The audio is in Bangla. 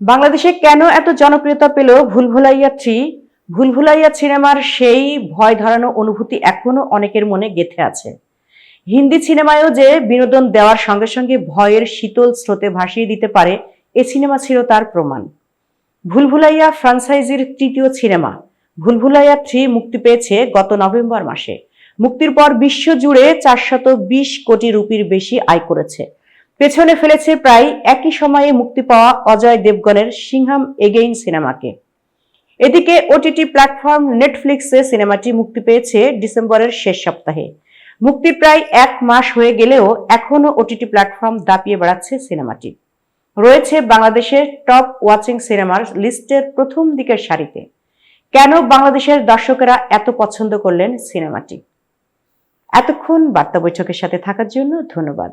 বাংলাদেশে কেন এত জনপ্রিয়তা পেল ভুলভুলাইয়া থ্রি? ভুলভুলাইয়া সিনেমার সেই ভয় ধরানো অনুভূতি এখনও অনেকের মনে গেঁথে আছে। হিন্দি সিনেমায়ও যে বিনোদন দেওয়ার সঙ্গে সঙ্গে ভয়ের শীতল স্রোতে ভাসিয়ে দিতে পারে, এ সিনেমা ছিল তার প্রমাণ। ভুলভুলাইয়া ফ্রাঞ্চাইজির তৃতীয় সিনেমা, ভুলভুলাইয়া থ্রি মুক্তি পেয়েছে গত নভেম্বর মাসে। মুক্তির পর বিশ্বজুড়ে চারশত বিশ কোটি রুপির বেশি আয় করেছে। পেছনে ফেলেছে প্রায় একই সময়ে মুক্তি পাওয়া অজয় দেবগনের সিংহাম এগেইন সিনেমাকে। এদিকে ওটিটি প্ল্যাটফর্ম নেটফ্লিক্সে সিনেমাটি মুক্তি পেয়েছে ডিসেম্বরের শেষ সপ্তাহে। মুক্তি প্রায় এক মাস হয়ে গেলেও এখনও ওটিটি প্ল্যাটফর্ম দাপিয়ে বেড়াচ্ছে সিনেমাটি। রয়েছে বাংলাদেশের টপ ওয়াচিং সিনেমার লিস্টের প্রথম দিকের সারিতে। কেন বাংলাদেশের দর্শকেরা এত পছন্দ করলেন সিনেমাটি? এতক্ষণ বার্তা বৈঠকের সাথে থাকার জন্য ধন্যবাদ।